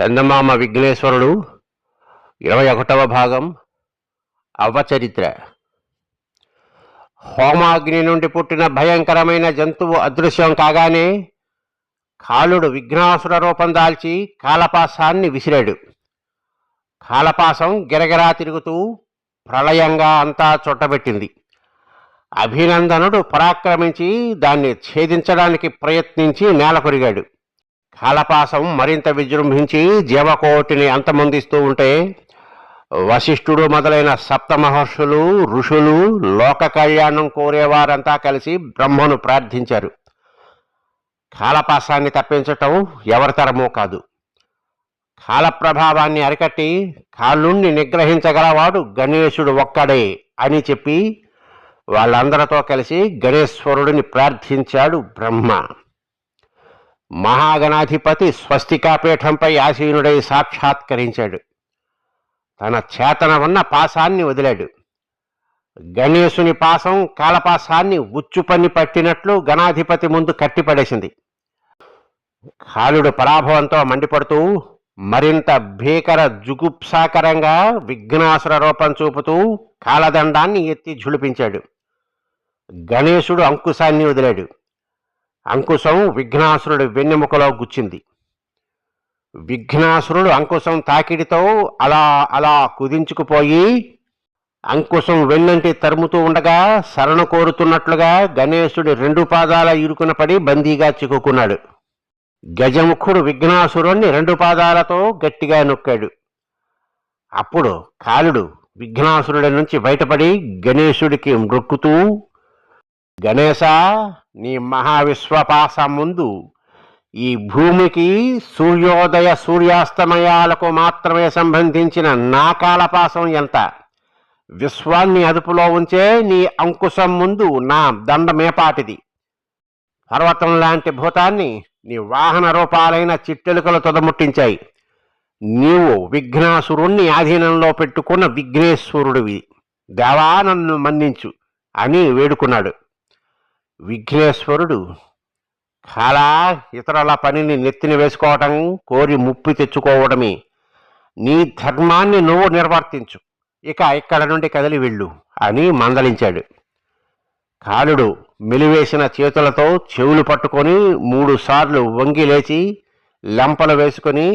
చందమామ విఘ్నేశ్వరుడు ఇరవై ఒకటవ భాగం అవచరిత్ర హోమాగ్ని నుండి పుట్టిన భయంకరమైన జంతువు అదృశ్యం కాగానే కాలుడు విఘ్నాసుర రూపం దాల్చి కాలపాసాన్ని విసిరాడు. కాలపాసం గిరగిరా తిరుగుతూ ప్రళయంగా అంతా చుట్టబెట్టింది. అభినందనుడు పరాక్రమించి దాన్ని ఛేదించడానికి ప్రయత్నించి నేల కొరిగాడు కాలపాసం మరింత విజృంభించి జీవకోటిని అంతమొందిస్తూ ఉంటే వశిష్ఠుడు మొదలైన సప్త మహర్షులు ఋషులు లోక కళ్యాణం కోరేవారంతా కలిసి బ్రహ్మను ప్రార్థించారు. కాలపాసాన్ని తప్పించటం ఎవరితరమో కాదు. కాలప్రభావాన్ని అరికట్టి కాలుణ్ణి నిగ్రహించగలవాడు గణేశుడు ఒక్కడే అని చెప్పి వాళ్ళందరితో కలిసి గణేశ్వరుడిని ప్రార్థించాడు బ్రహ్మ. మహాగణాధిపతి స్వస్తికాపీఠంపై ఆసీనుడై సాక్షాత్కరించాడు. తన చేతన ఉన్న పాసాన్ని వదిలాడు. గణేశుని పాసం కాలపాసాన్ని ఉచ్చుపని పట్టినట్లు గణాధిపతి ముందు కట్టిపడేసింది. కాలుడు పరాభవంతో మండిపడుతూ మరింత భీకర జుగుప్సాకరంగా విఘ్నాసుర రూపం చూపుతూ కాలదండాన్ని ఎత్తి ఝుళిపించాడు. గణేశుడు అంకుశాన్ని వదిలాడు. అంకుశం విఘ్నాసురుడి వెన్నెముకలో గుచ్చింది. విఘ్నాసురుడు అంకుశం తాకిడితో అలా అలా కుదించుకుపోయి అంకుశం వెన్నంటి తరుముతూ ఉండగా శరణ కోరుతున్నట్లుగా గణేశుడి రెండు పాదాల ఇరుకున పడి బందీగా చిక్కుకున్నాడు. గజముఖుడు విఘ్నాసురుణ్ణి రెండు పాదాలతో గట్టిగా నొక్కాడు. అప్పుడు కాలుడు విఘ్నాసురుడి నుంచి బయటపడి గణేశుడికి మృక్కుతూ గణేశా నీ మహావిశ్వపాస ముందు ఈ భూమికి సూర్యోదయ సూర్యాస్తమయాలకు మాత్రమే సంబంధించిన నా కాలపాసం ఎంత? విశ్వాన్ని అదుపులో ఉంచే నీ అంకుశం ముందు నా దండమేపాటిది. పర్వతం లాంటి భూతాన్ని నీ వాహన రూపాలైన చిట్టెలుకలు తొదముట్టించాయి. నీవు విఘ్నాసురుణ్ణి ఆధీనంలో పెట్టుకున్న విఘ్నేశ్వరుడివి. దేవా నన్ను మన్నించు అని వేడుకున్నాడు. విఘ్నేశ్వరుడు చాలా ఇతరుల పనిని నెత్తిన వేసుకోవటం కోరి ముప్పి తెచ్చుకోవడమే. నీ ధర్మాన్ని నువ్వు నిర్వర్తించు. ఇక ఇక్కడ నుండి కదిలి వెళ్ళు అని మందలించాడు. కాలుడు మెలివేసిన చేతులతో చెవులు పట్టుకొని మూడుసార్లు వంగి లేచి లెంపలు వేసుకొని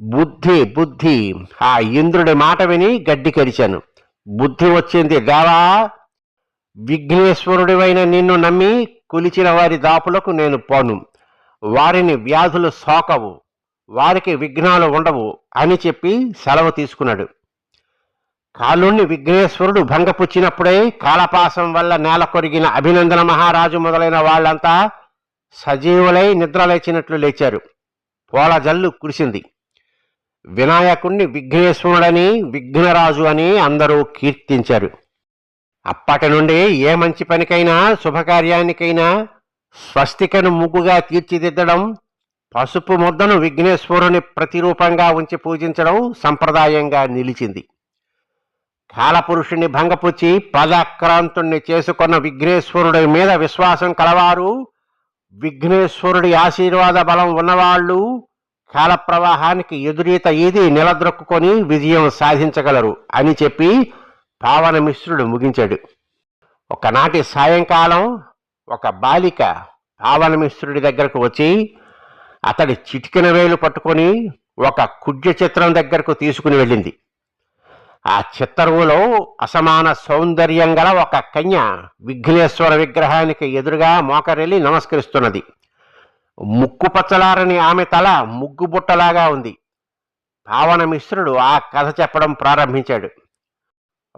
బుద్ధి బుద్ధి ఆ ఇంద్రుడి మాట విని గడ్డి కరిచాను. బుద్ధి వచ్చింది దేవా విఘ్నేశ్వరుడివైన నిన్ను నమ్మి కులిచిన వారి దాపులకు నేను పోను. వారిని వ్యాధులు సోకవు. వారికి విఘ్నాలు ఉండవు అని చెప్పి సెలవు తీసుకున్నాడు. కాలుణ్ణి విఘ్నేశ్వరుడు భంగపుచ్చినప్పుడే కాలపాసం వల్ల నేల కొరిగిన అభినందన మహారాజు మొదలైన వాళ్ళంతా సజీవులై నిద్రలేచినట్లు లేచారు. పోల జల్లు కురిసింది. వినాయకుణ్ణి విఘ్నేశ్వరుడని విఘ్నరాజు అని అందరూ కీర్తించారు. అప్పటి నుండి ఏ మంచి పనికైనా శుభకార్యానికైనా స్వస్తికను ముగ్గుగా తీర్చిదిద్దడం పసుపు ముద్దను విఘ్నేశ్వరుని ప్రతిరూపంగా ఉంచి పూజించడం సంప్రదాయంగా నిలిచింది. కాలపురుషుణ్ణి భంగపుచ్చి పదాక్రాంతుణ్ణి చేసుకున్న విఘ్నేశ్వరుడి మీద విశ్వాసం కలవారు విఘ్నేశ్వరుడి ఆశీర్వాద బలం ఉన్నవాళ్ళు కాల ప్రవాహానికి ఎదురీత ఈది నిలద్రొక్కుని విజయం సాధించగలరు అని చెప్పి పావన మిశ్రుడు ముగించాడు. ఒకనాటి సాయంకాలం ఒక బాలిక పావన మిశ్రుడి దగ్గరకు వచ్చి అతడి చిటికిన వేలు పట్టుకొని ఒక కుడ్య చిత్రం దగ్గరకు తీసుకుని వెళ్ళింది. ఆ చిత్తరువులో అసమాన సౌందర్యం గల ఒక కన్య విఘ్నేశ్వర విగ్రహానికి ఎదురుగా మోకరెళ్ళి నమస్కరిస్తున్నది. ముక్కు పచ్చలారని ఆమె తల ముగ్గు బుట్టలాగా ఉంది. పావన మిశ్రుడు ఆ కథ చెప్పడం ప్రారంభించాడు.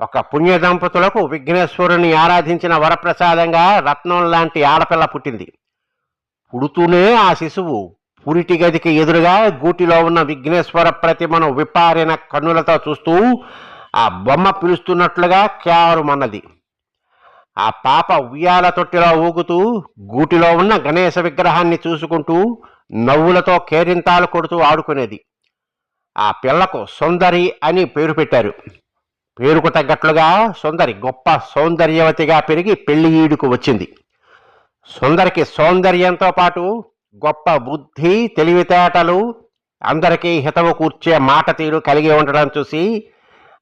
ఒక పుణ్య దంపతులకు విఘ్నేశ్వరుని ఆరాధించిన వరప్రసాదంగా రత్నం లాంటి ఆడపిల్ల పుట్టింది. పుడుతూనే ఆ శిశువు పురిటి గదికి ఎదురుగా గూటిలో ఉన్న విఘ్నేశ్వర ప్రతిమను విపారిన కన్నులతో చూస్తూ ఆ బొమ్మ పిలుస్తున్నట్లుగా కేవలమన్నది ఆ పాప ఉయ్యాల తొట్టిలో ఊగుతూ గూటిలో ఉన్న గణేశ విగ్రహాన్ని చూసుకుంటూ నవ్వులతో కేరింతాలు కొడుతూ ఆడుకునేది. ఆ పిల్లకు సుందరి అని పేరు పెట్టారు. పేరుకు తగ్గట్లుగా సుందరి గొప్ప సౌందర్యవతిగా పెరిగి పెళ్ళి ఈడుకు వచ్చింది. సుందరికి సౌందర్యంతో పాటు గొప్ప బుద్ధి తెలివితేటలు అందరికీ హితవు కూర్చే మాట తీరు కలిగి ఉండడం చూసి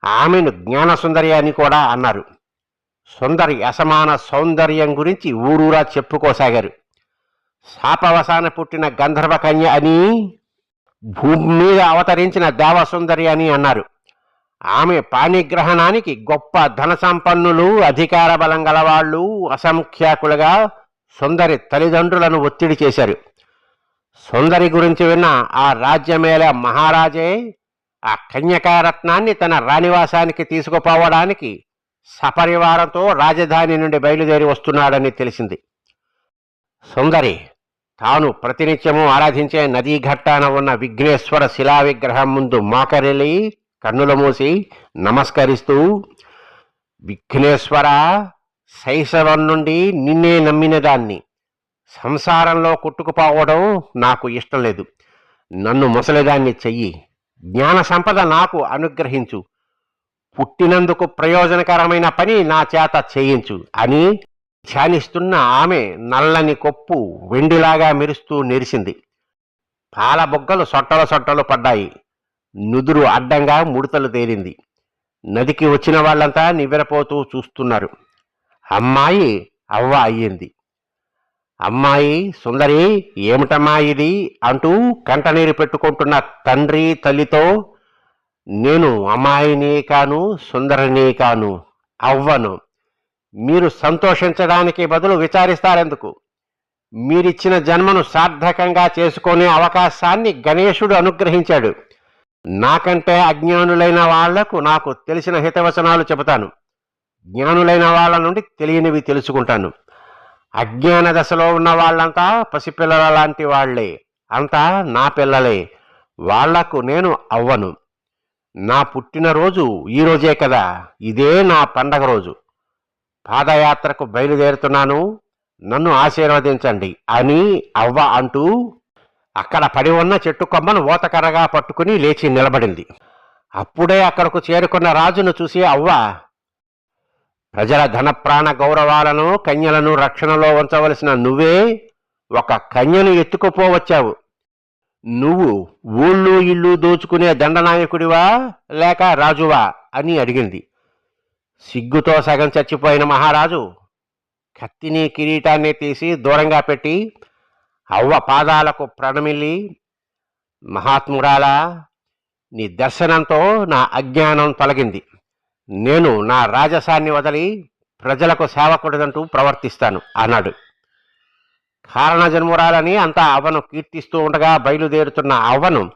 ఆమెను జ్ఞానసుందరి అని కూడా అన్నారు. సుందరి అసమాన సౌందర్యం గురించి ఊరూరా చెప్పుకోసాగారు. శాపవసాన పుట్టిన గంధర్వ కన్య అని భూమి మీద అవతరించిన దేవసుందరి అని అన్నారు. ఆమె పాణిగ్రహణానికి గొప్ప ధన సంపన్నులు అధికార బలం గలవాళ్ళు అసంఖ్యాకులుగా సుందరి తల్లిదండ్రులను ఒత్తిడి చేశారు. సుందరి గురించి విన్న ఆ రాజ్యమేళ మహారాజే ఆ కన్యకారత్నాన్ని తన రాణివాసానికి తీసుకుపోవడానికి సపరివారంతో రాజధాని నుండి బయలుదేరి వస్తున్నాడని తెలిసింది. సుందరి తాను ప్రతినిత్యము ఆరాధించే నదీ ఘట్టాన ఉన్న విఘ్నేశ్వర శిలా విగ్రహం ముందు మోకరిల్లి కన్నులు మూసి నమస్కరిస్తూ విఘ్నేశ్వర శైశవం నుండి నిన్నే నమ్మిన దాన్ని సంసారంలో కొట్టుకుపోవడం నాకు ఇష్టం లేదు. నన్ను ముసలిదాన్ని చెయ్యి. జ్ఞాన సంపద నాకు అనుగ్రహించు. పుట్టినందుకు ప్రయోజనకరమైన పని నా చేత చేయించు అని ధ్యానిస్తున్న ఆమె నల్లని కొప్పు వెండిలాగా మెరుస్తూ నెరిసింది. పాల బొగ్గలు సొట్టలు సొట్టలు పడ్డాయి. నుదురు అడ్డంగా ముడతలు తేలింది. నదికి వచ్చిన వాళ్ళంతా నివ్వెరపోతూ చూస్తున్నారు. అమ్మాయి అవ్వ అయ్యింది. అమ్మాయి సుందరి ఏమిటమ్మా ఇది? అంటూ కంటనీరు పెట్టుకుంటున్న తండ్రి తల్లితో నేను అమ్మాయిని కాను సుందరిని కాను అవ్వను. మీరు సంతోషించడానికి బదులు విచారిస్తారెందుకు? మీరిచ్చిన జన్మను సార్థకంగా చేసుకునే అవకాశాన్ని గణేశుడు అనుగ్రహించాడు. నాకంటే అజ్ఞానులైన వాళ్ళకు నాకు తెలిసిన హితవచనాలు చెబుతాను. జ్ఞానులైన వాళ్ళ నుండి తెలియనివి తెలుసుకుంటాను. అజ్ఞాన దశలో ఉన్న వాళ్ళంతా పసిపిల్లల లాంటి వాళ్ళే. అంతా నా పిల్లలే. వాళ్ళకు నేను అవ్వను. నా పుట్టినరోజు ఈ రోజే కదా. ఇదే నా పండగ రోజు. పాదయాత్రకు బయలుదేరుతున్నాను. నన్ను ఆశీర్వదించండి అని అవ్వ అంటూ అక్కడ పడి ఉన్న చెట్టు కొమ్మను ఓతకర్రగా పట్టుకుని లేచి నిలబడింది. అప్పుడే అక్కడకు చేరుకున్న రాజును చూసి అవ్వ! ప్రజల ధన ప్రాణ గౌరవాలను కన్యలను రక్షణలో ఉంచవలసిన నువ్వే ఒక కన్యను ఎత్తుకుపోవచ్చావు. నువ్వు ఊళ్ళు ఇల్లు దోచుకునే దండనాయకుడివా లేక రాజువా? అని అడిగింది. సిగ్గుతో సగం చచ్చిపోయిన మహారాజు కత్తిని కిరీటాన్ని తీసి దూరంగా పెట్టి అవ్వ పాదాలకు ప్రణమిల్లి మహాత్మురాలా నీ దర్శనంతో నా అజ్ఞానం తొలగింది. నేను నా రాజసాన్ని వదిలి ప్రజలకు సేవకుడిదంటూ ప్రవర్తిస్తాను అన్నాడు. కారణజన్మురాలని అంతా అవ్వను కీర్తిస్తూ ఉండగా బయలుదేరుతున్న అవ్వను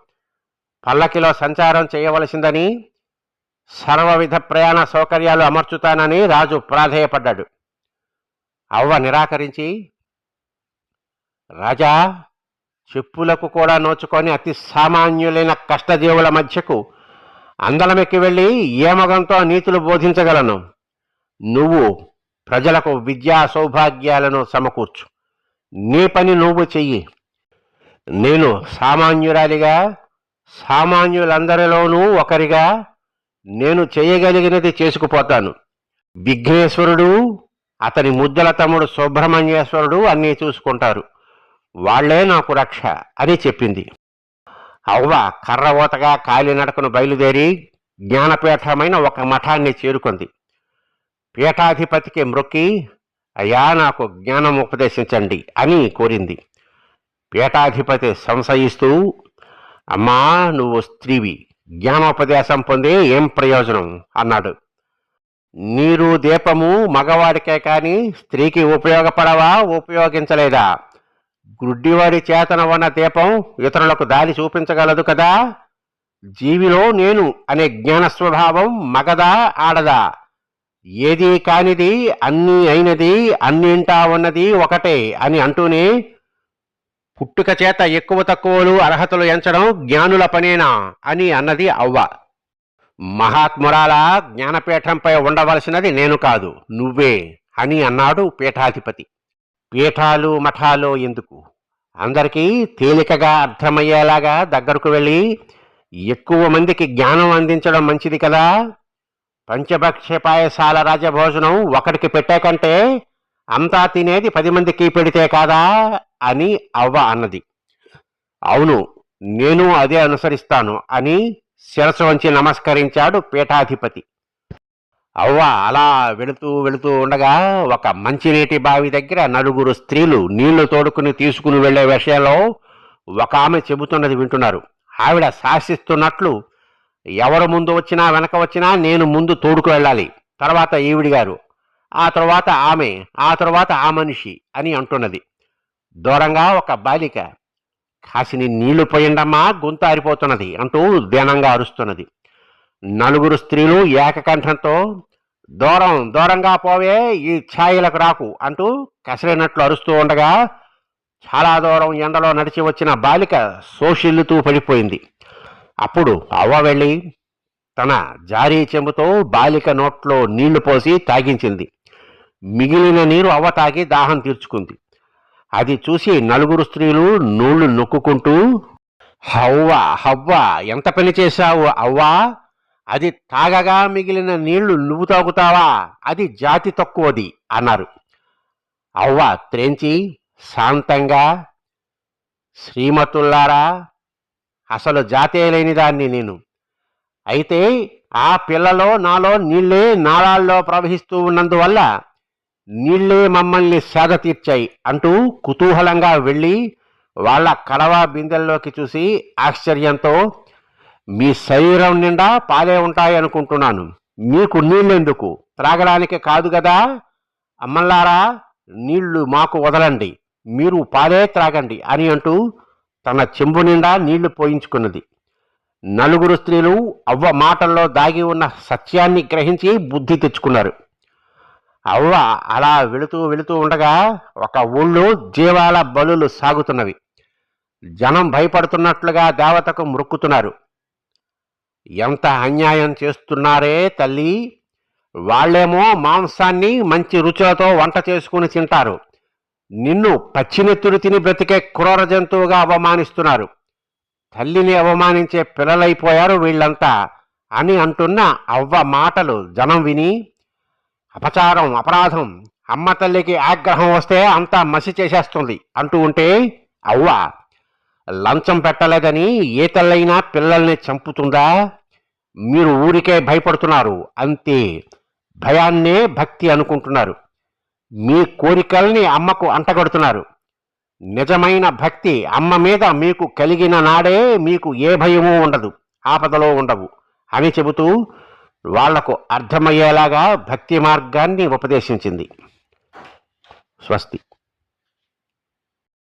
పల్లకిలో సంచారం చేయవలసిందని సర్వవిధ ప్రయాణ సౌకర్యాలు అమర్చుతానని రాజు ప్రాధేయపడ్డాడు. అవ్వ నిరాకరించి రాజా చెప్పులకు కూడా నోచుకొని అతి సామాన్యులైన కష్టజీవుల మధ్యకు అందలమెక్కి వెళ్ళి ఏమగంతో నీతులు బోధించగలను? నువ్వు ప్రజలకు విద్యా సౌభాగ్యాలను సమకూర్చు. నీ పని నువ్వు చెయ్యి. నేను సామాన్యురాలిగా సామాన్యులందరిలోనూ ఒకరిగా నేను చేయగలిగినది చేసుకుపోతాను. విఘ్నేశ్వరుడు అతని ముద్దల తమ్ముడు సుబ్రహ్మణ్యేశ్వరుడు అన్నీ చూసుకుంటారు. వాళ్ళే నాకు రక్ష అని చెప్పింది. అవ్వ కర్ర కాలినడకను బయలుదేరి జ్ఞానపీఠమైన ఒక మఠాన్ని చేరుకుంది. పీఠాధిపతికి మృక్కి అయ్యా నాకు జ్ఞానం ఉపదేశించండి అని కోరింది. పీఠాధిపతి సంశయిస్తూ అమ్మా నువ్వు స్త్రీవి జ్ఞానోపదేశం పొందే ఏం ప్రయోజనం? అన్నాడు. నీరు దీపము మగవాడికే కానీ స్త్రీకి ఉపయోగపడవా? ఉపయోగించలేదా? గుడ్డివాడి చేతన ఉన్న దీపం ఇతరులకు దారి చూపించగలదు కదా? జీవిలో నేను అనే జ్ఞాన స్వభావం మగదా ఆడదా? ఏది కానిది అన్నీ అయినది అన్నింటా ఉన్నది ఒకటే అని అంటూనే పుట్టుక చేత ఎక్కువ తక్కువలు అర్హతలు ఎంచడం జ్ఞానుల పనేనా అని అన్నది అవ్వ. మహాత్మురాల జ్ఞానపీఠంపై ఉండవలసినది నేను కాదు నువ్వే అని అన్నాడు పీఠాధిపతి. పీఠాలు మఠాలు ఎందుకు? అందరికీ తేలికగా అర్థమయ్యేలాగా దగ్గరకు వెళ్ళి ఎక్కువ మందికి జ్ఞానం అందించడం మంచిది కదా? పంచభక్ష పాయసాల రాజభోజనం ఒకటికి పెట్టే కంటే అంతా తినేది పది మందికి పెడితే కాదా? అని అవ్వ అన్నది. అవును నేను అదే అనుసరిస్తాను అని శిరసు వంచి నమస్కరించాడు పీఠాధిపతి. అవ్వ అలా వెళుతూ వెళుతూ ఉండగా ఒక మంచినీటి బావి దగ్గర నలుగురు స్త్రీలు నీళ్ళు తోడుకుని తీసుకుని వెళ్ళే విషయంలో ఒక ఆమె చెబుతున్నది వింటున్నారు. ఆవిడ శాసిస్తున్నట్లు ఎవరు ముందు వచ్చినా వెనక వచ్చినా నేను ముందు తోడుకు వెళ్ళాలి. తర్వాత ఈవిడి గారు. ఆ తర్వాత ఆమె ఆ తర్వాత ఆ మనిషి అని అంటున్నది. దూరంగా ఒక బాలిక కాసిని నీళ్ళు పోయిండమ్మా గొంతు ఆరిపోతున్నది అంటూ దీనంగా అరుస్తున్నది. నలుగురు స్త్రీలు ఏకకంఠంతో దూరం దూరంగా పోవే ఈ ఛాయలకు రాకు అంటూ కసిరినట్లు అరుస్తూ ఉండగా చాలా దూరం ఎండలో నడిచి వచ్చిన బాలిక సోషిల్లుతూ పడిపోయింది. అప్పుడు అవ్వ వెళ్ళి తన జారీ చెంబుతో బాలిక నోట్లో నీళ్ళు పోసి తాగించింది. మిగిలిన నీరు అవ్వ తాగి దాహం తీర్చుకుంది. అది చూసి నలుగురు స్త్రీలు నూళ్ళు నొక్కుంటూ హవ్వ హవ్వ ఎంత పని చేశావు అవ్వా? అది తాగగా మిగిలిన నీళ్ళు నువ్వు తాగుతావా? అది జాతి తక్కువది అన్నారు. అవ్వ త్రేంచి శాంతంగా శ్రీమతుల్లారా అసలు జాతే లేని దాన్ని నేను. అయితే ఆ పిల్లలో నాలో నీళ్ళే నాళాల్లో ప్రవహిస్తూ ఉన్నందువల్ల నీళ్ళే మమ్మల్ని సేద తీర్చాయి అంటూ కుతూహలంగా వెళ్ళి వాళ్ళ కడవ బిందెల్లోకి చూసి ఆశ్చర్యంతో మీ శరీరం నిండా పాలే ఉంటాయి అనుకుంటున్నాను. మీకు నీళ్ళెందుకు? త్రాగడానికి కాదు కదా? అమ్మల్లారా నీళ్ళు మాకు వదలండి. మీరు పాలే త్రాగండి అని అంటూ తన చెంబు నిండా నీళ్ళు పోయించుకున్నది. నలుగురు స్త్రీలు అవ్వ మాటల్లో దాగి ఉన్న సత్యాన్ని గ్రహించి బుద్ధి తెచ్చుకున్నారు. అవ్వ అలా వెళుతూ వెళుతూ ఉండగా ఒక ఊళ్ళో జీవాల బలులు సాగుతున్నవి. జనం భయపడుతున్నట్లుగా దేవతకు మొక్కుతున్నారు ఎంత అన్యాయం చేస్తున్నారే తల్లి? వాళ్ళేమో మాంసాన్ని మంచి రుచులతో వంట చేసుకుని తింటారు. నిన్ను పచ్చినెత్తులు తిని బ్రతికే క్రూర జంతువుగా అవమానిస్తున్నారు. తల్లిని అవమానించే పిల్లలైపోయారు వీళ్ళంతా అని అంటున్న అవ్వ మాటలు జనం విని అపచారం అపరాధం అమ్మ తల్లికి ఆగ్రహం వస్తే అంతా మసి చేసేస్తుంది అంటూ ఉంటే అవ్వ లంచం పెట్టలేదని ఏ తల్లైనా పిల్లల్ని చంపుతుందా? మీరు ఊరికే భయపడుతున్నారు. అంతే. భయాన్నే భక్తి అనుకుంటున్నారు. మీ కోరికల్ని అమ్మకు అంటగడుతున్నారు. నిజమైన భక్తి అమ్మ మీద మీకు కలిగిన నాడే మీకు ఏ భయమూ ఉండదు. ఆపదలో ఉండవు. అని చెబుతూ వాళ్ళకు అర్థమయ్యేలాగా భక్తి మార్గాన్ని ఉపదేశించింది. స్వస్తి.